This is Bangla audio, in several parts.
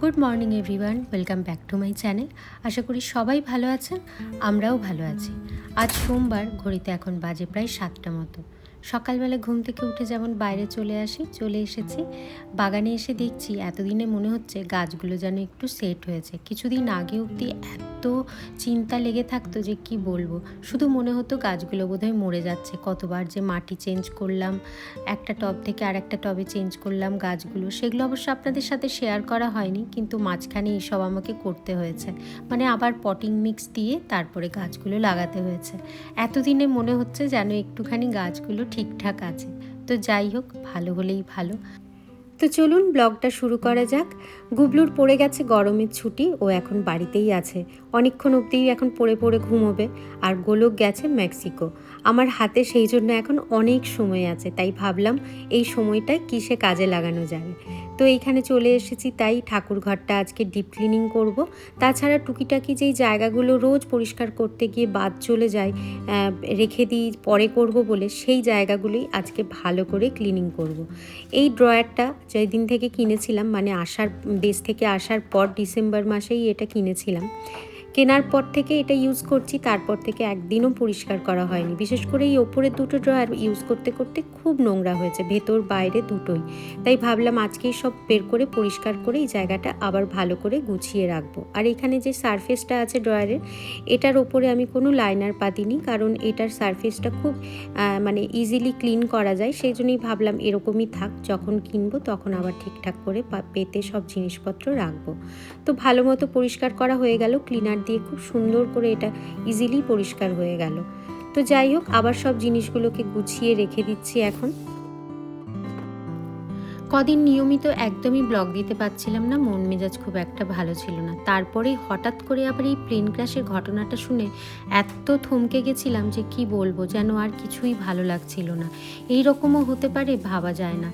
Good morning everyone welcome back to my channel আশা করি সবাই ভালো আছেন, আমরাও ভালো আছি। আজ সোমবার, ঘড়িতে এখন বাজে প্রায় সাতটা মতো। সকালবেলা ঘুম থেকে উঠে যেমন বাইরে চলে আসি, চলে এসেছি। বাগানে এসে দেখছি এতদিনে মনে হচ্ছে গাছগুলো যেন একটু সেট হয়েছে। কিছুদিন আগে অবধি এত চিন্তা লেগে থাকতো যে কি বলব? শুধু মনে হতো গাছগুলো বোধহয় মরে যাচ্ছে। কতবার যে মাটি চেঞ্জ করলাম, একটা টব থেকে আর একটা টবে চেঞ্জ করলাম গাছগুলো। সেগুলো অবশ্য আপনাদের সাথে শেয়ার করা হয়নি, কিন্তু মাঝখানে এইসব আমাকে করতে হয়েছে। মানে আবার পটিং মিক্স দিয়ে তারপরে গাছগুলো লাগাতে হয়েছে। এতদিনে মনে হচ্ছে যেন একটুখানি গাছগুলো ঠিকঠাক আছে। তো যাই হোক, ভালো হলেই ভালো। তো চলুন ব্লগটা শুরু করা যাক। গুবলুর পড়ে গেছে গরমের ছুটি, ও এখন বাড়িতেই আছে। অনেকক্ষণ অবধিই এখন পড়ে পড়ে ঘুমোবে, আর গোলক গেছে মেক্সিকো। আমার হাতে সেই জন্য এখন অনেক সময় আছে, তাই ভাবলাম এই সময়টা কিসে কাজে লাগানো যাবে তো এইখানে চলে এসেছি, তাই ঠাকুর ঘরটা আজকে ডিপ ক্লিনিং করব তাছাড়া টুকিটাকি যেই জায়গাগুলো রোজ পরিষ্কার করতে গিয়ে বাদ চলে যায় রেখে দিই, পরে করব বলে সেই জায়গাগুলোই আজকে ভালো করে ক্লিনিং করব। এই ড্রয়ারটা যেদিন থেকে কিনেছিলাম মানে আসার, দেশ থেকে আসার পর ডিসেম্বর মাসেই এটা কিনেছিলাম কেনার পর থেকে এটা ইউজ করছি, তারপর থেকে একদিনও পরিষ্কার করা হয়নি। বিশেষ করে এই ওপরের দুটো ড্রয়ার ইউজ করতে করতে খুব নোংরা হয়েছে, ভেতর বাইরে দুটোই। তাই ভাবলাম আজকেই সব বের করে পরিষ্কার করে এই জায়গাটা আবার ভালো করে গুছিয়ে রাখব। আর এখানে যে সারফেসটা আছে ড্রয়ারের এটার ওপরে আমি কোনো লাইনার পাতিনি, কারণ এটার সারফেসটা খুব মানে ইজিলি ক্লিন করা যায়। সেই জন্যই ভাবলাম এরকমই থাক, যখন কিনবো তখন আবার ঠিকঠাক করে পেতে সব জিনিসপত্র রাখব। তো ভালো মতো পরিষ্কার করা হয়ে গেল ক্লিনার দিয়ে খুব সুন্দর করে এটা ইজিলি পরিষ্কার হয়ে গেল। তো যাই হোক, আবার সব জিনিসগুলোকে গুছিয়ে রেখে দিচ্ছি এখন। কদিন নিয়মিত একদমই ব্লগ দিতে পারছিলাম না, মন মেজাজ খুব একটা ভালো ছিল না। তারপরেই হঠাৎ করে আবার এই প্লেন ক্র্যাশের ঘটনাটা শুনে এত থমকে গেছিলাম যে কি বলব, যেন আর কিছুই ভালো লাগছিল না। এই রকমও হতে পারে, ভাবা যায় না।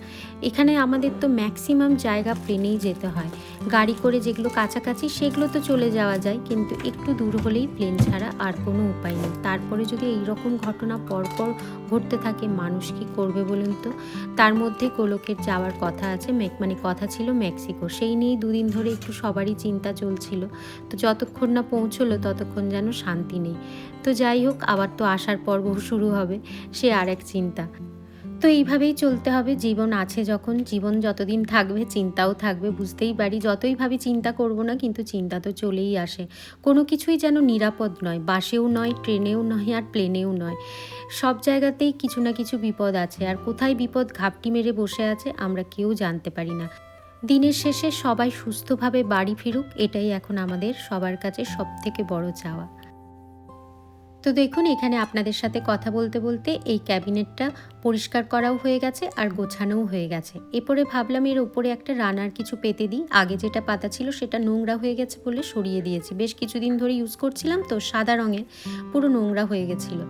এখানে আমাদের তো ম্যাক্সিমাম জায়গা প্লেনেই যেতে হয়। গাড়ি করে যেগুলো কাছাকাছি, সেগুলো তো চলে যাওয়া যায়, কিন্তু একটু দূর হলেই প্লেন ছাড়া আর কোনো উপায় নেই। তারপরে যদি এই রকম ঘটনা পরপর ঘটতে থাকে, মানুষ কি করবে বলুন তো? তার মধ্যে গোলকের যাওয়ার কথা আছে মানে কথা ছিল মেক্সিকো। সেই নিয়েই দুদিন ধরে একটু সবারই চিন্তা চলছিল। তো যতক্ষণ না পৌঁছলো ততক্ষণ যেন শান্তি নেই। তো যাই হোক, আবার তো আসার পর্ব শুরু হবে, সে আর এক চিন্তা। তো এইভাবেই চলতে হবে। জীবন আছে যখন, জীবন যতদিন থাকবে, চিন্তাও থাকবে, বুঝতেই পারি। যতই ভাবি চিন্তা করব না, কিন্তু চিন্তা তো চলেই আসে। কোনো কিছুই যেন নিরাপদ নয়, বাসেও নয়, ট্রেনেও নয়, আর প্লেনেও নয়। সব জায়গাতেই কিছু না কিছু বিপদ আছে, আর কোথায় বিপদ ঘাপটি মেরে বসে আছে আমরা কেউ জানতে পারি না। দিনের শেষে সবাই সুস্থভাবে বাড়ি ফিরুক, এটাই এখন আমাদের সবার কাছে সব থেকে বড় চাওয়া। তো দেখুন, এখানে আপনাদের সাথে কথা বলতে বলতে এই ক্যাবিনেটটা পরিষ্কার করাও হয়ে গেছে আর গোছানোও হয়ে গেছে। এরপরে ভাবলাম এর উপরে একটা রানার কিছু পেতে দিই। আগে যেটা পাতা ছিল সেটা নোংরা হয়ে গেছে বলে সরিয়ে দিয়েছি। বেশ কিছুদিন ধরে ইউজ করছিলাম তো সাদা রঙের, পুরো নোংরা হয়ে গেছিল।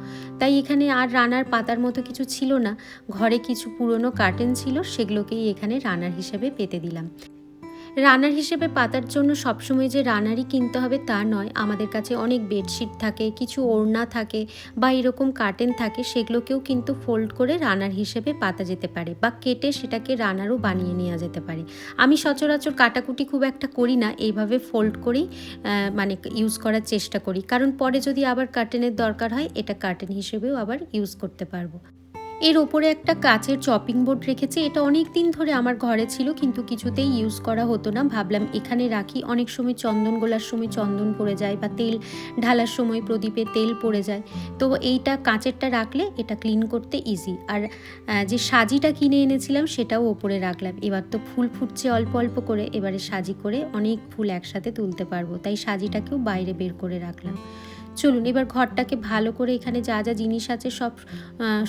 তাই এখানে আর রানার পাতার মতো কিছু ছিল না। ঘরে কিছু পুরনো কার্টেন ছিল, সেগুলোকেই এখানে রানার হিসেবে পেতে দিলাম। রানার হিসেবে পাতার জন্য সবসময় যে রানারই কিনতে হবে তা নয়। আমাদের কাছে অনেক বেডশিট থাকে, কিছু ওড়না থাকে বা এরকম কার্টেন থাকে, সেগুলোকেও কিন্তু ফোল্ড করে রানার হিসেবে পাতা যেতে পারে বা কেটে সেটাকে রানারও বানিয়ে নেওয়া যেতে পারে। আমি সচরাচর কাটাকুটি খুব একটা করি না, এইভাবে ফোল্ড করেই মানে ইউজ করার চেষ্টা করি। কারণ পরে যদি আবার কার্টেনের দরকার হয়, এটা কার্টেন হিসেবেও আবার ইউজ করতে পারব। এর ওপরে একটা কাচের চপিং বোর্ড রেখেছি। এটা অনেক দিন ধরে আমার ঘরে ছিল, কিন্তু কিছুতেই ইউজ করা হতো না। ভাবলাম এখানে রাখি। অনেক সময় চন্দন, গোলার সময় চন্দন পড়ে যায় বা তেল, ঢালার সময় প্রদীপে তেল পড়ে যায়। তো এইটা কাঁচেরটা রাখলে এটা ক্লিন করতে ইজি আর যে সাজিটা কিনে এনেছিলাম সেটাও ওপরে রাখলাম। এবার তো ফুল ফুটছে অল্প অল্প করে, এবারে সাজি করে অনেক ফুল একসাথে তুলতে পারব। তাই সাজিটাকেও বাইরে বের করে রাখলাম। চলুন, এবার ঘরটাকে ভালো করে এখানে যা যা জিনিস আছে সব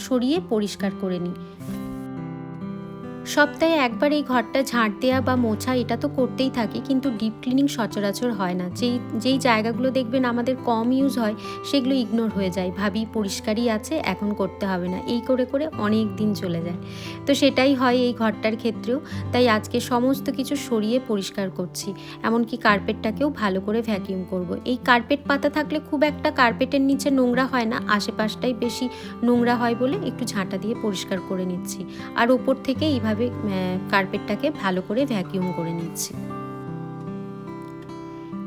সরিয়ে পরিষ্কার করে নিই। সপ্তাহে একবার এই ঘরটা ঝাঁট দেওয়া বা মোছা এটা তো করতেই থাকি, কিন্তু ডিপ ক্লিনিং সচরাচর হয় না। যেই যেই জায়গাগুলো দেখবেন আমাদের কম ইউজ হয়, সেগুলো ইগনোর হয়ে যায়। ভাবি পরিষ্কারই আছে, এখন করতে হবে না। এই করে করে অনেক দিন চলে যায়। তো সেটাই হয় এই ঘরটার ক্ষেত্রেও। তাই আজকে সমস্ত কিছু সরিয়ে পরিষ্কার করছি। এমনকি কার্পেটটাকেও ভালো করে ভ্যাকিউম করব। এই কার্পেট পাতা থাকলে খুব একটা কার্পেটের নিচে নোংরা হয় না। আশেপাশটাই বেশি নোংরা হয় বলে একটু ঝাঁটা দিয়ে পরিষ্কার করে নিচ্ছি। আর ওপর থেকে এইভাবে আহ, কার্পেটটাকে ভালো করে ভ্যাকিউম করে নিচ্ছি।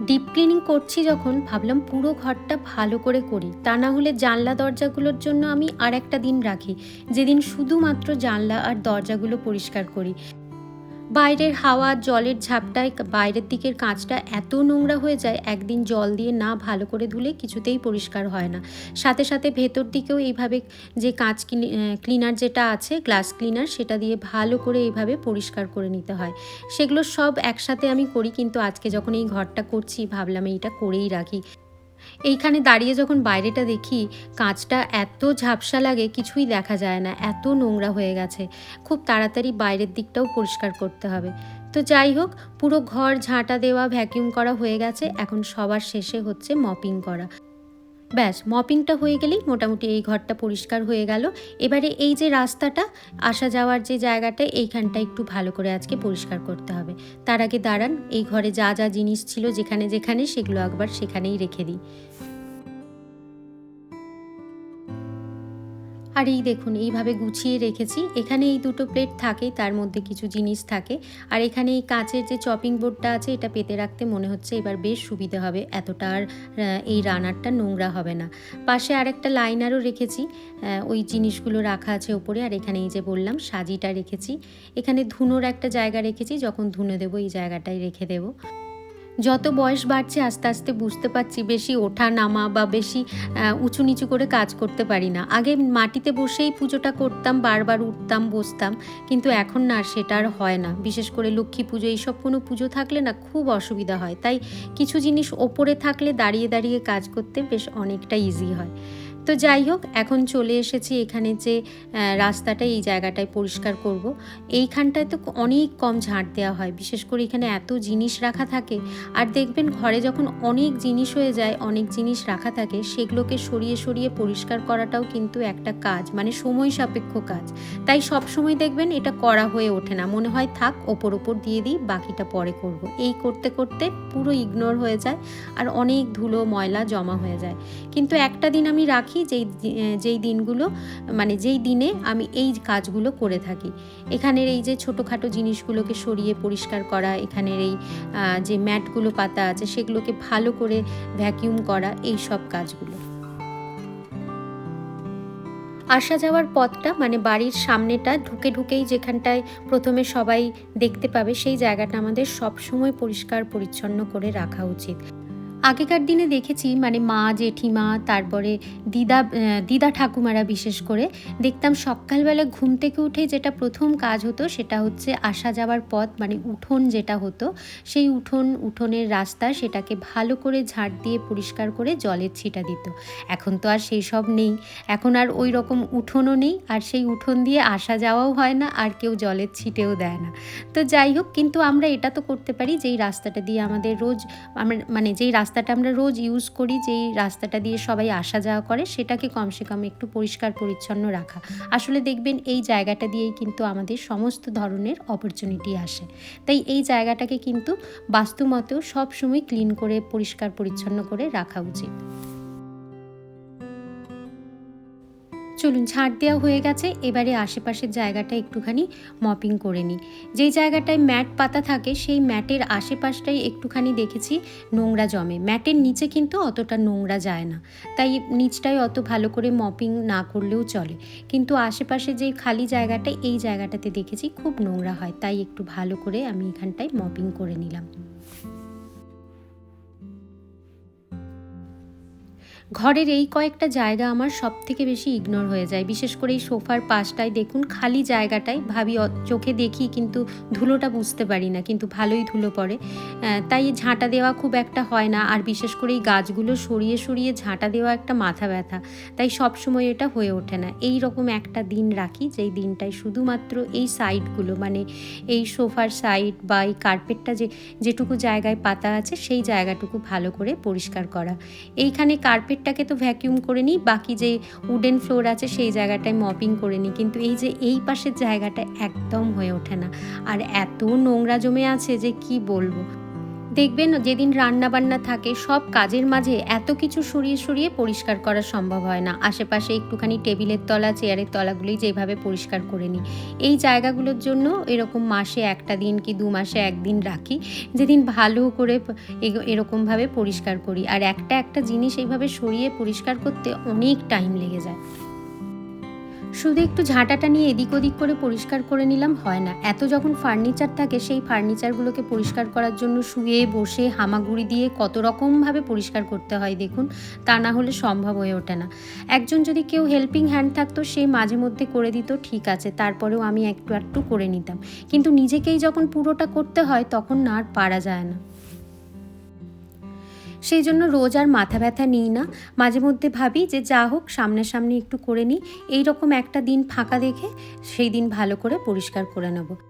ডিপ ক্লিনিং করছি যখন ভাবলাম পুরো ঘরটা ভালো করে করি। তা না হলে জানলা দরজাগুলোর জন্য আমি আর একটা দিন রাখি। যেদিন শুধুমাত্র জানলা আর দরজাগুলো পরিষ্কার করি। বাইরের হাওয়া, জলের ঝাপটায় বাইরের দিকের কাঁচটা এত নোংরা হয়ে যায়, একদিন জল দিয়ে না ভালো করে ধুলে কিছুতেই পরিষ্কার হয় না। সাথে সাথে ভেতর দিকেও এইভাবে যে কাঁচ ক্লিনার যেটা আছে গ্লাস ক্লিনার সেটা দিয়ে ভালো করে এইভাবে পরিষ্কার করে নিতে হয়। সেগুলো সব একসাথে আমি করি, কিন্তু আজকে যখন এই ঘরটা করছি, ভাবলাম এইটা করেই রাখি। এইখানে দাঁড়িয়ে যখন বাইরেটা দেখি, কাঁচটা এত ঝাপসা লাগে, কিছুই দেখা যায় না, এত নোংরা হয়ে গেছে। খুব তাড়াতাড়ি বাইরের দিকটাও পরিষ্কার করতে হবে। তো যাই হোক, পুরো ঘর ঝাঁটা দেওয়া, ভ্যাকিউম করা হয়ে গেছে, এখন সবার শেষে হচ্ছে মপিং করা। ব্যাস, মপিংটা হয়ে গেলেই মোটামুটি এই ঘরটা পরিষ্কার হয়ে গেল। এবারে এই যে রাস্তাটা, আসা যাওয়ার যে জায়গাটা, এইখানটা একটু ভালো করে আজকে পরিষ্কার করতে হবে। তার আগে দাঁড়ান, এই ঘরে যা যা জিনিস ছিল যেখানে যেখানে, সেগুলো একবার সেখানেই রেখে দিই। আর এই দেখুন, এইভাবে গুছিয়ে রেখেছি। এখানে এই দুটো প্লেট থাকে, তার মধ্যে কিছু জিনিস থাকে। আর এখানে এই কাঁচের যে চপিং বোর্ডটা আছে, এটা পেতে রাখতে মনে হচ্ছে এবার বেশ সুবিধে হবে। এতটা আর এই রানারটা নোংরা হবে না। পাশে আরেকটা লাইনারও রেখেছি ওই জিনিসগুলো রাখা আছে ওপরে। আর এখানে এই যে বললাম, সাজিটা রেখেছি। এখানে ধুনোর একটা জায়গা রেখেছি, যখন ধুনো দেবো, এই জায়গাটাই রেখে দেবো। যত বয়স বাড়ছে আস্তে আস্তে বুঝতে পারছি বেশি ওঠা নামা বা বেশি উঁচু নিচু করে কাজ করতে পারি না। আগে মাটিতে বসেই পুজোটা করতাম, বারবার উঠতাম, বসতাম, কিন্তু এখন না সেটা আর হয় না। বিশেষ করে লক্ষ্মী পুজো, এইসব কোনো পুজো থাকলে না খুব অসুবিধা হয়। তাই কিছু জিনিস ওপরে থাকলে দাঁড়িয়ে দাঁড়িয়ে কাজ করতে বেশ অনেকটা ইজি হয়। তো যাই হোক, এখন চলে এসেছি এখানে যে রাস্তাটা এই জায়গাটায় পরিষ্কার করব। এইখানটায় তো অনেক কম ঝাঁট দেওয়া হয়, বিশেষ করে এখানে এত জিনিস রাখা থাকে আর দেখবেন ঘরে যখন অনেক জিনিস হয়ে যায়, অনেক জিনিস রাখা থাকে, সেগুলোকে সরিয়ে সরিয়ে পরিষ্কার করাটাও কিন্তু একটা কাজ মানে সময় সাপেক্ষ কাজ তাই সব সময় দেখবেন এটা করা হয়ে ওঠে না মনে হয় থাক, ওপর ওপর দিয়ে দিই, বাকিটা পরে করব। এই করতে করতে পুরো ইগনোর হয়ে যায়, আর অনেক ধুলো ময়লা জমা হয়ে যায় কিন্তু একটা দিন আমি রাখি যেই যেই দিনগুলো মানে যেই দিনে আমি এই কাজগুলো করে থাকি। এখানের এই যে ছোটোখাটো জিনিসগুলোকে সরিয়ে পরিষ্কার করা, এখানের এই যে ম্যাটগুলো পাতা আছে, সেগুলোকে ভালো করে ভ্যাকিউম করা, এই সব কাজগুলো। আসা যাওয়ার পথটা মানে বাড়ির সামনেটা ঢুকে ঢুকেই যেখানটায় প্রথমে সবাই দেখতে পাবে, সেই জায়গাটা আমাদের সব সময় পরিষ্কার পরিচ্ছন্ন করে রাখা উচিত। আগেকার দিনে দেখেছি মানে মা, জেঠিমা, তারপরে দিদা দিদা ঠাকুমারা বিশেষ করে দেখতাম সকালবেলা ঘুম থেকে উঠে যেটা প্রথম কাজ হতো সেটা হচ্ছে আসা যাওয়ার পথ মানে উঠোন যেটা হতো, সেই উঠোন, উঠোনের রাস্তা সেটাকে ভালো করে ঝাড় দিয়ে পরিষ্কার করে জলের ছিটা দিত। এখন তো আর সেই সব নেই। এখন আর ওই রকম উঠোনও নেই, আর সেই উঠোন দিয়ে আসা যাওয়াও হয় না, আর কেউ জলের ছিটেও দেয় না। তো যাই হোক, কিন্তু আমরা এটা তো করতে পারি যেই রাস্তাটা দিয়ে আমাদের রোজ মানে যেই রাস্তা রাস্তাটা আমরা রোজ ইউজ করি, যেই রাস্তাটা দিয়ে সবাই আসা যাওয়া করে, সেটাকে কমসে কম একটু পরিষ্কার পরিচ্ছন্ন রাখা। আসলে দেখবেন এই জায়গাটা দিয়েই কিন্তু আমাদের সমস্ত ধরনের অপরচুনিটি আসে। তাই এই জায়গাটাকে কিন্তু বাস্তুমতেও সবসময় ক্লিন করে, পরিষ্কার পরিচ্ছন্ন করে রাখা উচিত। চলুন ছাড় দেওয়া হয়ে গেছে, এবারে আশেপাশের জায়গাটা একটুখানি মপিং করে নিই। যেই জায়গাটায় ম্যাট পাতা থাকে, সেই ম্যাটের আশেপাশটাই একটুখানি দেখেছি নোংরা জমে। ম্যাটের নিচে কিন্তু অতটা নোংরা যায় না। তাই নিচটাই অত ভালো করে মপিং না করলেও চলে। কিন্তু আশেপাশে যে খালি জায়গাটা, এই জায়গাটাতে দেখেছি খুব নোংরা হয়। তাই একটু ভালো করে আমি এখানটায় মপিং করে নিলাম। ঘরের এই কয়েকটা জায়গা আমার সব থেকে বেশি ইগনোর হয়ে যায়। বিশেষ করে এই সোফার পাশটায় দেখুন, খালি জায়গাটায় ভাবি চোখে দেখি কিন্তু ধুলোটা বুঝতে পারি না, কিন্তু ভালোই ধুলো পড়ে। তাই ঝাঁটা দেওয়া খুব একটা হয় না, আর বিশেষ করে এই গাছগুলো সরিয়ে সরিয়ে ঝাঁটা দেওয়া একটা মাথা ব্যথা, তাই সব সময় এটা হয়ে ওঠে না। এই রকম একটা দিন রাখি, যেই দিনটায় শুধুমাত্র এই সাইডগুলো মানে এই সোফার সাইড বা এই কার্পেটটা যে যেটুকু জায়গায় পাতা আছে, সেই জায়গাটুকু ভালো করে পরিষ্কার করা। এইখানে কার্পেট সাইডটাকে তো ভ্যাকিউম করে নিই, বাকি যে উডেন ফ্লোর আছে সেই জায়গাটায় মপিং করে নিই। কিন্তু এই যে এই পাশের জায়গাটা একদম হয়ে ওঠে না। আর এত নোংরা জমে আছে যে কি বলব? দেখবেন যেদিন রান্না বান্না থাকে, সব কাজের মাঝে এত কিছু সরিয়ে সরিয়ে পরিষ্কার করা সম্ভব হয় না। আশেপাশে একটুখানি টেবিলের তলা, চেয়ারের তলাগুলোই যেভাবে পরিষ্কার করে নিই। এই জায়গাগুলোর জন্য এরকম মাসে একটা দিন কি দু মাসে একদিন রাখি। যেদিন ভালো করে এরকমভাবে পরিষ্কার করি। আর একটা একটা জিনিস এইভাবে সরিয়ে পরিষ্কার করতে অনেক টাইম লেগে যায়। শুধু একটু ঝাঁটাটা নিয়ে এদিক ওদিক করে পরিষ্কার করে নিলাম, হয় না। এত যখন ফার্নিচার থাকে, সেই ফার্নিচারগুলোকে পরিষ্কার করার জন্য শুয়ে, বসে, হামাগুড়ি দিয়ে কত রকমভাবে পরিষ্কার করতে হয় দেখুন, তা না হলে সম্ভব হয়ে ওঠে না। একজন যদি কেউ হেল্পিং হ্যান্ড থাকতো, সে মাঝে মধ্যে করে দিত, ঠিক আছে, তারপরেও আমি একটু একটু করে নিতাম। কিন্তু নিজেকেই যখন পুরোটা করতে হয়, তখন না আর পারা যায় না। সেই জন্য রোজ আর মাথা ব্যথা নিই না। মাঝে মধ্যে ভাবি যে যা হোক সামনাসামনি একটু করে নিই। এইরকম একটা দিন ফাঁকা দেখে সেই দিন ভালো করে পরিষ্কার করে নেব।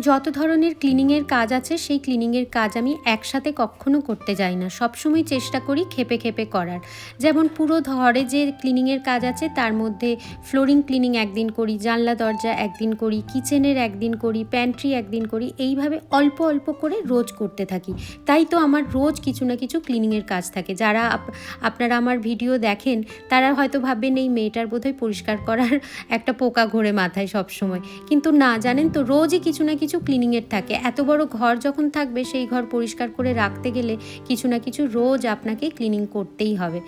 যত ধরনের ক্লিনিংয়ের কাজ আছে, সেই ক্লিনিংয়ের কাজ আমি একসাথে কখনো করতে যাই না। সবসময় চেষ্টা করি খেপে খেপে করার। যেমন পুরো ঘরে যে ক্লিনিংয়ের কাজ আছে, তার মধ্যে ফ্লোরিং ক্লিনিং একদিন করি, জানলা দরজা একদিন করি কিচেনের একদিন করি প্যান্ট্রি একদিন করি, এইভাবে অল্প অল্প করে রোজ করতে থাকি। তাই তো আমার রোজ কিছু না কিছু ক্লিনিংয়ের কাজ থাকে। যারা আপ- আপনারা আমার ভিডিও দেখেন, তারা হয়তো ভাববেন, এই মেয়েটার বোধহয় পরিষ্কার করার একটা পোকা ঘোরে মাথায় সব সময় কিন্তু না, জানেন তো, রোজই কিছু না কিছু ক্লিনিংয়ের থাকে। এত বড় ঘর যখন থাকবে, সেই ঘর পরিষ্কার করে রাখতে গেলে কিছু না কিছু রোজ আপনাকে ক্লিনিং করতেই হবে।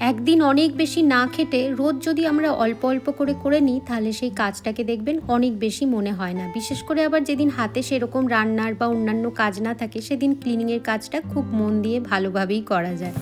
একদিন অনেক বেশি না খেটে রোজ যদি আমরা অল্প অল্প করে করে নিই, তাহলে সেই কাজটাকে দেখবেন অনেক বেশি মনে হয় না। বিশেষ করে আবার যেদিন হাতে সেরকম রান্নার বা অন্যান্য কাজ না থাকে, সেদিন ক্লিনিংয়ের কাজটা খুব মন দিয়ে ভালোভাবেই করা যায়।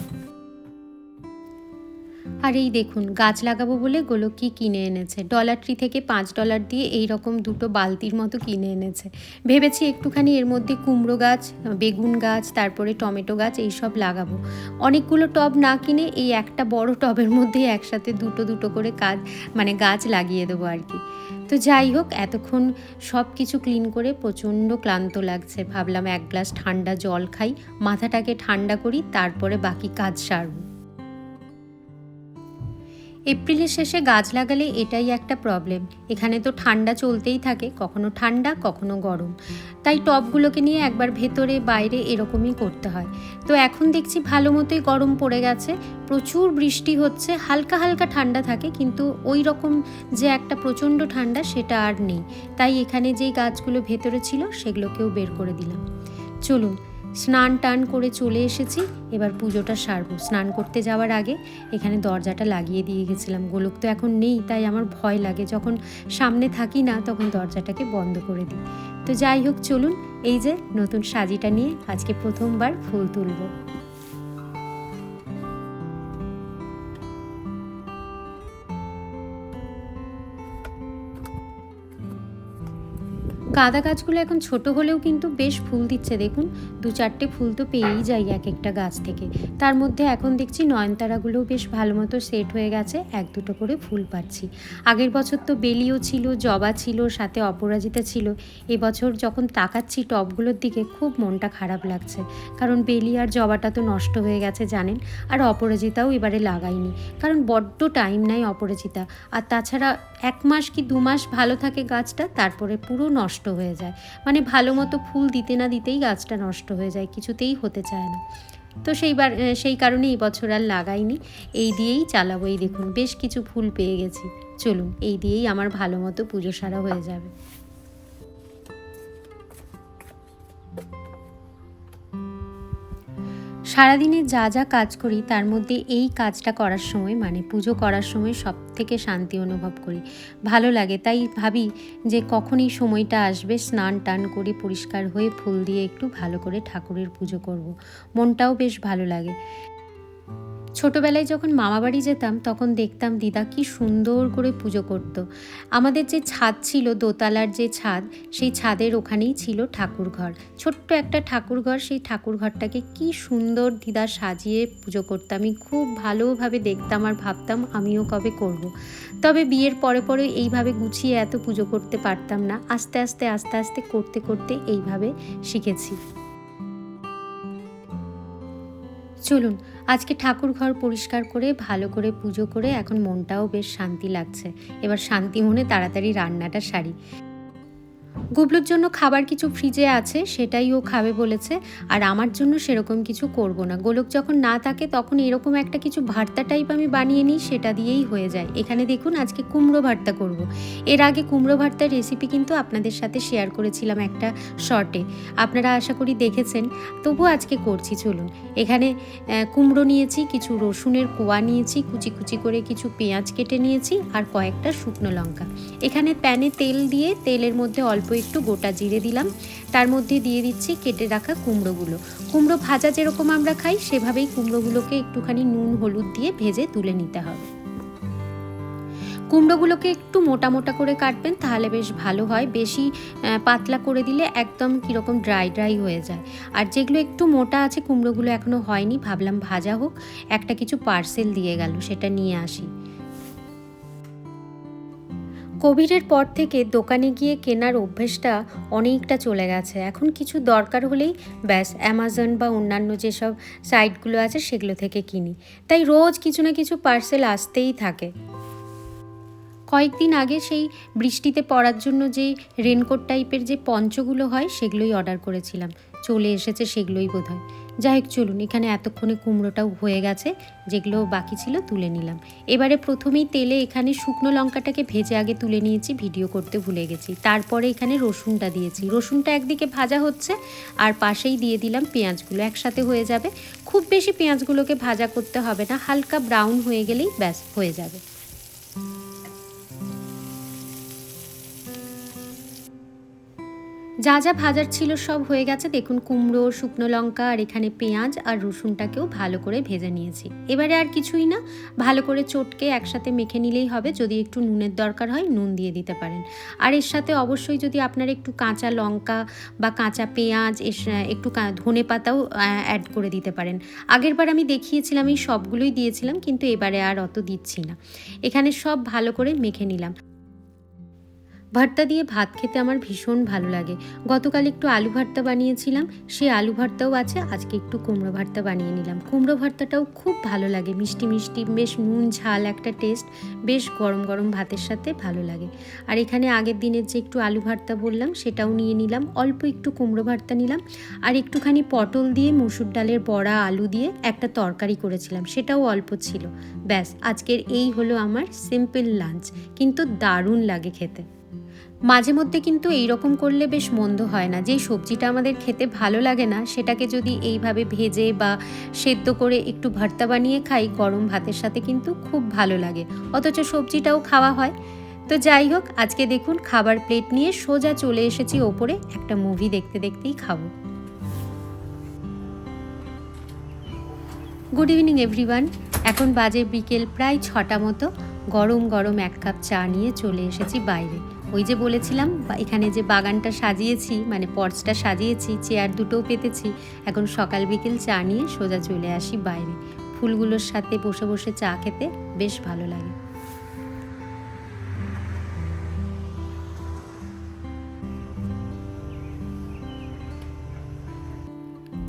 আর এই দেখুন, গাছ লাগাবো বলে গোলক কি কিনে এনেছে। ডলার ট্রি থেকে পাঁচ ডলার দিয়ে এই রকম দুটো বালতির মতো কিনে এনেছে। ভেবেছি একটুখানি এর মধ্যে কুমড়ো গাছ, বেগুন গাছ, তারপরে টমেটো গাছ এইসব লাগাবো। অনেকগুলো টব না কিনে এই একটা বড় টবের মধ্যেই একসাথে দুটো দুটো করে কাজ মানে গাছ লাগিয়ে দেবো আর কি। তো যাই হোক, এতক্ষণ সব কিছু ক্লিন করে প্রচণ্ড ক্লান্ত লাগছে। ভাবলাম এক গ্লাস ঠান্ডা জল খাই, মাথাটাকে ঠান্ডা করি, তারপরে বাকি কাজ সারবো। এপ্রিলের শেষে গাছ লাগালে এটাই একটা প্রবলেম এখানে তো ঠান্ডা চলতেই থাকে, কখনো ঠান্ডা, কখনো গরম। তাই টবগুলোকে নিয়ে একবার ভেতরে, বাইরে এরকমই করতে হয়। তো এখন দেখছি ভালো মতোই গরম পড়ে গেছে, প্রচুর বৃষ্টি হচ্ছে, হালকা হালকা ঠান্ডা থাকে, কিন্তু ওই রকম যে একটা প্রচণ্ড ঠান্ডা সেটা আর নেই। তাই এখানে যেই গাছগুলো ভেতরে ছিল সেগুলোকেও বের করে দিলাম। চলুন স্নান টান করে চলে এসেছি। এবার পুজোটা সারবো। স্নান করতে যাওয়ার আগে এখানে দরজাটা লাগিয়ে দিয়ে গেছিলাম। গোলক তো এখন নেই, তাই আমার ভয় লাগে। যখন সামনে থাকি না, তখন দরজাটাকে বন্ধ করে দিই। তো যাই হোক, চলুন। এই যে নতুন সাজিটা নিয়ে আজকে প্রথমবার ফুল তুলবো। গাঁদা গাছগুলো এখন ছোট হলেও কিন্তু বেশ ফুল দিচ্ছে, দেখুন। দু চারটে ফুল তো পেয়েই যাই এক একটা গাছ থেকে। তার মধ্যে এখন দেখছি নয়নতারাগুলোও বেশ ভালো মতো সেট হয়ে গেছে, এক দুটো করে ফুল পাচ্ছি। আগের বছর তো বেলিও ছিল, জবা ছিল, সাথে অপরাজিতা ছিল। এবছর যখন তাকাচ্ছি টবগুলোর দিকে, খুব মনটা খারাপ লাগছে। কারণ বেলি আর জবাটা তো নষ্ট হয়ে গেছে, জানেন? আর অপরাজিতাও এবারে লাগাইনি। কারণ বড্ড টাইম নাই অপরাজিতা। আর তাছাড়া এক মাস কি দু মাস ভালো থাকে গাছটা, তারপরে পুরো নষ্ট হয়ে যায়। মানে ভালো মতো ফুল দিতে না দিতেই গাছটা নষ্ট হয়ে যায়, কিছুতেই হতে চায় না। তো সেইবার সেই কারণে এই বছর আর লাগাইনি। এই দিয়েই চালাবো, এই দেখুন, বেশ কিছু ফুল পেয়ে গেছি। চলুন, এই দিয়েই আমার ভালো মতো পুজো সারা হয়ে যাবে। সারাদিনে যা যা কাজ করি, তার মধ্যে এই কাজটা করার সময় মানে পুজো করার সময় সব থেকে শান্তি অনুভব করি ভালো লাগে, তাই ভাবি যে কখন এই সময়টা আসবে, স্নান টান করে পরিষ্কার হয়ে ফুল দিয়ে একটু ভালো করে ঠাকুরের পুজো করব। মনটাও বেশ ভালো লাগে ছোটবেলায় যখন মামাবাড়ি যেতাম, তখন দেখতাম দিদা কি সুন্দর করে পুজো করত। আমাদের যে ছাদ ছিল, দোতলার যে ছাদ, সেই ছাদের ওখানেই ছিল ঠাকুর ঘর ছোট্ট একটা ঠাকুর ঘর, সেই ঠাকুর ঘরটাকে কি সুন্দর দিদা সাজিয়ে পুজো করতো আমি খুব ভালোভাবে দেখতাম আর ভাবতাম, আমিও কবে করব। তবে বিয়ের পরে পরে এইভাবে গুছিয়ে এত পুজো করতে পারতাম না আস্তে আস্তে আস্তে আস্তে, করতে করতে এইভাবে শিখেছি চলুন, আজকে ঠাকুর ঘর পরিষ্কার করে, ভালো করে পুজো করে এখন মনটাও বেশ শান্তি লাগছে। এবার শান্তি মনে তাড়াতাড়ি রান্নাটা সারি। গুবলুর জন্য খাবার কিছু ফ্রিজে আছে, সেটাই ও খাবে বলেছে, আর আমার জন্য সেরকম কিছু করব না। গোলক যখন না থাকে, তখন এরকম একটা কিছু ভর্তা টাইপ আমি বানিয়ে নিই, সেটা দিয়েই হয়ে যায়। এখানে দেখুন, আজকে কুমড়ো ভর্তা করব। এর আগে কুমড়ো ভর্তার রেসিপি কিন্তু আপনাদের সাথে শেয়ার করেছিলাম একটা শর্টে আপনারা আশা করি দেখেছেন, তবু আজকে করছি, চলুন। এখানে কুমড়ো নিয়েছি, কিছু রসুনের কোয়া নিয়েছি, কুচি কুচি করে কিছু পেঁয়াজ কেটে নিয়েছি, আর কয়েকটা শুকনো লঙ্কা। এখানে প্যানে তেল দিয়ে, তেলের মধ্যে অল্প একটু গোটা জিরে দিলাম। তার মধ্যে দিয়ে দিচ্ছি কেটে রাখা কুমড়োগুলো। কুমড়ো ভাজা যেরকম আমরা খাই, সেভাবেই কুমড়োগুলোকে একটুখানি নুন, হলুদ দিয়ে ভেজে তুলে নিতে হবে। কুমড়োগুলোকে একটু মোটা মোটা করে কাটবেন, তাহলে বেশ ভালো হয়। বেশি পাতলা করে দিলে একদম কীরকম ড্রাই ড্রাই হয়ে যায়। আর যেগুলো একটু মোটা আছে, কুমড়োগুলো এখনও হয়নি, ভাবলাম ভাজা হোক। একটা কিছু পার্সেল দিয়ে গেল, সেটা নিয়ে আসি। কোভিডের পর থেকে দোকানে গিয়ে কেনার অভ্যেসটা অনেকটা চলে গেছে। এখন কিছু দরকার হলেই ব্যাস অ্যামাজন বা অন্যান্য যেসব সাইটগুলো আছে সেগুলো থেকে কিনি। তাই রোজ কিছু না কিছু পার্সেল আসতেই থাকে। কয়েকদিন আগে সেই বৃষ্টিতে পড়ার জন্য যে রেনকোট টাইপের যে পঞ্চগুলো হয় সেগুলোই অর্ডার করেছিলাম। চলে এসেছে সেগুলোই বোধ হয় যাই হোক, চলুন, এখানে এতক্ষণে কুমড়োটাও হয়ে গেছে, যেগুলো বাকি ছিল তুলে নিলাম। এবারে প্রথমেই তেলে এখানে শুকনো লঙ্কাটাকে ভেজে আগে তুলে নিয়েছি, ভিডিও করতে ভুলে গেছি। তারপরে এখানে রসুনটা দিয়েছি। রসুনটা একদিকে ভাজা হচ্ছে, আর পাশেই দিয়ে দিলাম পেঁয়াজগুলো, একসাথে হয়ে যাবে। খুব বেশি পেঁয়াজগুলোকে ভাজা করতে হবে না, হালকা ব্রাউন হয়ে গেলেই ব্যাস, হয়ে যাবে। যা যা ভাজার ছিল সব হয়ে গেছে। দেখুন, কুমড়ো, শুকনো লঙ্কা আর এখানে পেঁয়াজ আর রসুনটাকেও ভালো করে ভেজে নিয়েছি। এবারে আর কিছুই না, ভালো করে চটকে একসাথে মেখে নিলেই হবে। যদি একটু নুনের দরকার হয়, নুন দিয়ে দিতে পারেন। আর এর সাথে অবশ্যই যদি আপনার একটু কাঁচা লঙ্কা বা কাঁচা পেঁয়াজ একটু ধনে পাতাও অ্যাড করে দিতে পারেন। আগেরবার আমি দেখিয়েছিলাম, এই সবগুলোই দিয়েছিলাম, কিন্তু এবারে আর অত দিচ্ছি না। এখানে সব ভালো করে মেখে নিলাম। ভর্তা দিয়ে ভাত খেতে আমার ভীষণ ভালো লাগে। গতকাল একটু আলু ভর্তা বানিয়েছিলাম সেই আলু ভর্তাও আছে, আজকে একটু কুমড়ো ভর্তা বানিয়ে নিলাম। কুমড়ো ভর্তাটাও খুব ভালো লাগে, মিষ্টি মিষ্টি, বেশ নুন ঝাল একটা টেস্ট বেশ গরম গরম ভাতের সাথে ভালো লাগে। আর এখানে আগের দিনের যে একটু আলু ভর্তা বললাম, সেটাও নিয়ে নিলাম, অল্প একটু কুমড়ো ভর্তা নিলাম, আর একটুখানি পটল দিয়ে মুসুর ডালের বড়া আলু দিয়ে একটা তরকারি করেছিলাম, সেটাও অল্প ছিল। ব্যাস, আজকের এই হলো আমার সিম্পল লাঞ্চ কিন্তু দারুণ লাগে খেতে। মাঝে মধ্যে কিন্তু এই রকম করলে বেশ মন্দ হয় না। যেই সবজিটা আমাদের খেতে ভালো লাগে না, সেটাকে যদি এইভাবে ভেজে বা সেদ্ধ করে একটু ভর্তা বানিয়ে খাই, গরম ভাতের সাথে কিন্তু খুব ভালো লাগে। অথচ সবজিটাও খাওয়া হয়। তো যাই হোক, আজকে দেখুন খাবার প্লেট নিয়ে সোজা চলে এসেছি ওপরে, একটা মুভি দেখতে দেখতেই খাব। Good evening everyone. এখন বাজে বিকেল প্রায় ছটা মতো। গরম গরম এক কাপ চা নিয়ে চলে এসেছি বাইরে। ওই যে বলেছিলাম এখানে যে বাগানটা সাজিয়েছি মানে পর্চটা সাজিয়েছি, চেয়ার দুটোও পেতেছি, এখন সকাল বিকেল চা নিয়ে সোজা চলে আসি বাইরে। ফুলগুলোর সাথে বসে বসে চা খেতে বেশ ভালো লাগে।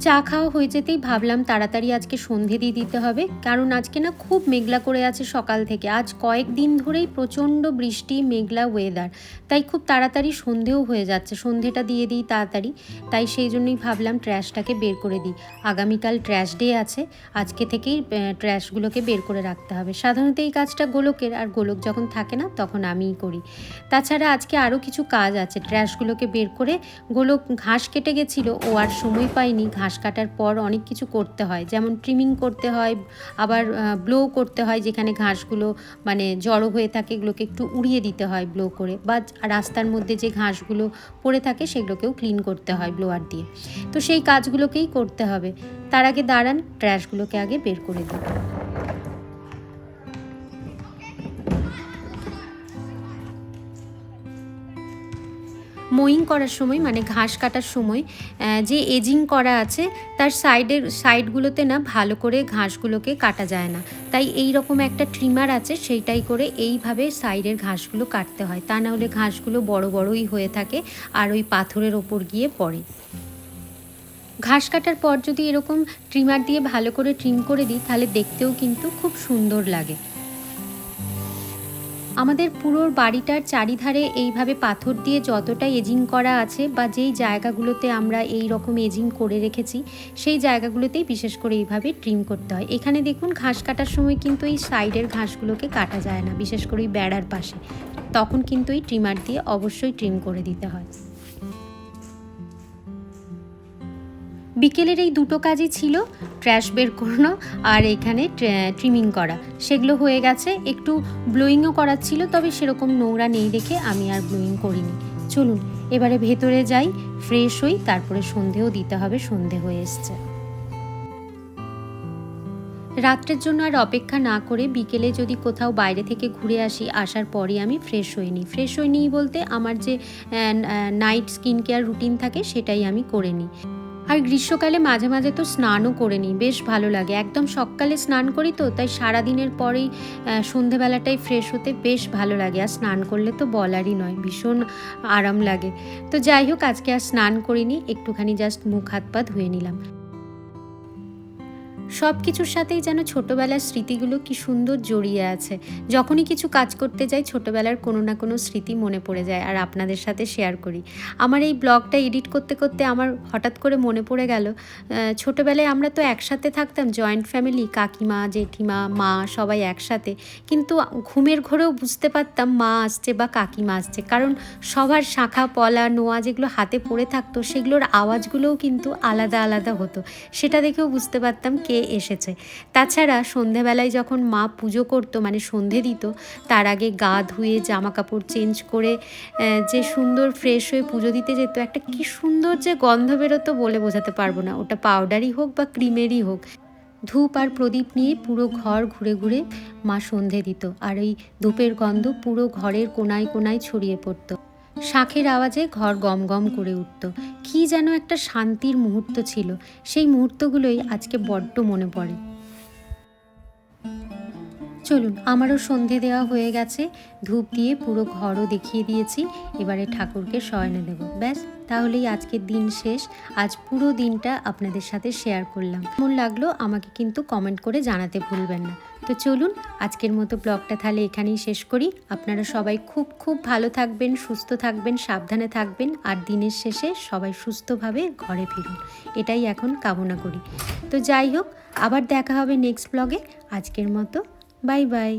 চা খাওয়া হয়ে যেতেই ভাবলাম তাড়াতাড়ি আজকে সন্ধে দিয়ে দিতে হবে। কারণ আজকে না খুব মেঘলা করে আছে সকাল থেকে। আজ কয়েকদিন ধরেই প্রচণ্ড বৃষ্টি, মেঘলা ওয়েদার তাই খুব তাড়াতাড়ি সন্ধেও হয়ে যাচ্ছে। সন্ধেটা দিয়ে দিই তাড়াতাড়ি। তাই সেই জন্যই ভাবলাম ট্র্যাশটাকে বের করে দিই। আগামীকাল ট্র্যাশ ডে আছে। আজকে থেকেই ট্র্যাশগুলোকে বের করে রাখতে হবে। সাধারণত এই কাজটা গোলকের। আর গোলক যখন থাকে না, তখন আমিই করি। তাছাড়া আজকে আরও কিছু কাজ আছে। ট্র্যাশগুলোকে বের করে গোলক ঘাস কেটে গেছিল। ও আর সময় পায়নি। ঘাস কাটার পর অনেক কিছু করতে হয়। যেমন ট্রিমিং করতে হয়, আবার ব্লো করতে হয় যেখানে ঘাসগুলো মানে জড়ো হয়ে থাকে এগুলোকে একটু উড়িয়ে দিতে হয় ব্লো করে বা রাস্তার মধ্যে যে ঘাসগুলো পড়ে থাকে সেগুলোকেও ক্লিন করতে হয় ব্লোয়ার দিয়ে। তো সেই কাজগুলোকেই করতে হবে। তার আগে দাঁড়ান ট্র্যাশগুলোকে আগে বের করে দিই মোয়িং করার সময় মানে ঘাস কাটার সময় যে এজিং করা আছে, তার সাইডের, সাইডগুলোতে না ভালো করে ঘাসগুলোকে কাটা যায় না। তাই এই রকম একটা ট্রিমার আছে, সেইটাই করে এইভাবে সাইডের ঘাসগুলো কাটতে হয়। তা না হলে ঘাসগুলো বড় বড়ই হয়ে থাকে আর ওই পাথরের ওপর গিয়ে পড়ে। ঘাস কাটার পর যদি এরকম ট্রিমার দিয়ে ভালো করে ট্রিম করে দিই, তাহলে দেখতেও কিন্তু খুব সুন্দর লাগে। আমাদের পুরো বাড়িটার চারিধারে এইভাবে পাথর দিয়ে যতটা এজিং করা আছে বা যেই জায়গাগুলোতে আমরা এই রকম এজিং করে রেখেছি, সেই জায়গাগুলোতেই বিশেষ করে এইভাবে ট্রিম করতে হয়। এখানে দেখুন ঘাস কাটার সময় কিন্তু এই সাইডের ঘাসগুলোকে কাটা যায় না, বিশেষ করে বেড়ার পাশে। তখন কিন্তু এই ট্রিমার দিয়ে অবশ্যই ট্রিম করে দিতে হয়। বিকেলের এই দুটো কাজই ছিল ট্র্যাশ বের করানো আর এখানে ট্রিমিং করা। সেগুলো হয়ে গেছে, একটু ব্লোয়িংও করার ছিল, তবে সেরকম নোংরা নেই দেখে আমি আর ব্লোয়িং করিনি। চলুন, এবারে ভেতরে যাই ফ্রেশ হই, তারপরে সন্ধেও দিতে হবে, সন্ধে হয়ে এসছে। রাত্রের জন্য আর অপেক্ষা না করে বিকেলে যদি কোথাও বাইরে থেকে ঘুরে আসি, আসার পরে আমি ফ্রেশ হয়ে নিই ফ্রেশ হয়ে নিই বলতে আমার যে নাইট স্কিন কেয়ার রুটিন থাকে, সেটাই আমি করে নিই আর গ্রীষ্মকালে মাঝে মাঝে তো স্নানও করে নিই, বেশ ভালো লাগে। একদম সকালে স্নান করি তো, তাই সারাদিনের পরেই সন্ধেবেলাটাই ফ্রেশ হতে বেশ ভালো লাগে। আর স্নান করলে তো বলারই নয়, ভীষণ আরাম লাগে। তো যাই হোক, আজকে আর স্নান করিনি, একটুখানি জাস্ট মুখ হাত পা ধুয়ে নিলাম। সব কিছুর সাথেই যেন ছোটবেলার স্মৃতিগুলো কি সুন্দর জড়িয়ে আছে। যখনই কিছু কাজ করতে যাই, ছোটবেলার কোনো না কোনো স্মৃতি মনে পড়ে যায় আর আপনাদের সাথে শেয়ার করি। আমার এই ব্লগটা এডিট করতে করতে আমার হঠাৎ করে মনে পড়ে গেল ছোটবেলায় আমরা তো একসাথে থাকতাম জয়েন্ট ফ্যামিলি কাকিমা, জেঠিমা, মা সবাই একসাথে। কিন্তু ঘুমের ঘরেও বুঝতে পারতাম মা আসছে বা কাকিমা আসছে। কারণ সবার শাখা, পলা, নোয়া যেগুলো হাতে পড়ে থাকতো, সেগুলোর আওয়াজগুলোও কিন্তু আলাদা আলাদা হতো। সেটা দেখেও বুঝতে পারতাম কে এসেছে। তাছাড়া সন্ধেবেলায় যখন মা পুজো করতো মানে সন্ধে দিত, তার আগে গা ধুয়ে জামা কাপড় চেঞ্জ করে যে সুন্দর ফ্রেশ হয়ে পুজো দিতে যেত, একটা কি সুন্দর যে গন্ধ বেরোতো বলে বোঝাতে পারব না। ওটা পাউডারই হোক বা ক্রিমেরই হোক। ধূপ আর প্রদীপ নিয়ে পুরো ঘর ঘুরে ঘুরে মা সন্ধে দিত। আর এই ধূপের গন্ধ পুরো ঘরের কোনায় কোনায় ছড়িয়ে পড়তো। শাঁখের আওয়াজে ঘর গম গম করে উঠত। কি যেন একটা শান্তির মুহূর্ত ছিল। সেই মুহূর্তগুলোই আজকে বড্ড মনে পড়ে। চলুন, আমারও সন্ধে দেওয়া হয়ে গেছে। ধূপ দিয়ে পুরো ঘরও দেখিয়ে দিয়েছি। এবারে ঠাকুরকে শয়নে দেব। ব্যাস, তাহলেই আজকের দিন শেষ। আজ পুরো দিনটা আপনাদের সাথে শেয়ার করলাম। কেমন লাগল আমাকে কিন্তু কমেন্ট করে জানাতে ভুলবেন না। তো চলুন আজকের মতো ব্লগটা তাহলে এখানেই শেষ করি। আপনারা সবাই খুব খুব ভালো থাকবেন, সুস্থ থাকবেন, সাবধানে থাকবেন আর দিনের শেষে সবাই সুস্থভাবে ঘরে ফিরুন। এটাই এখন কামনা করি। তো যাই হোক, আবার দেখা হবে নেক্সট ব্লগে আজকের মতো বাই বাই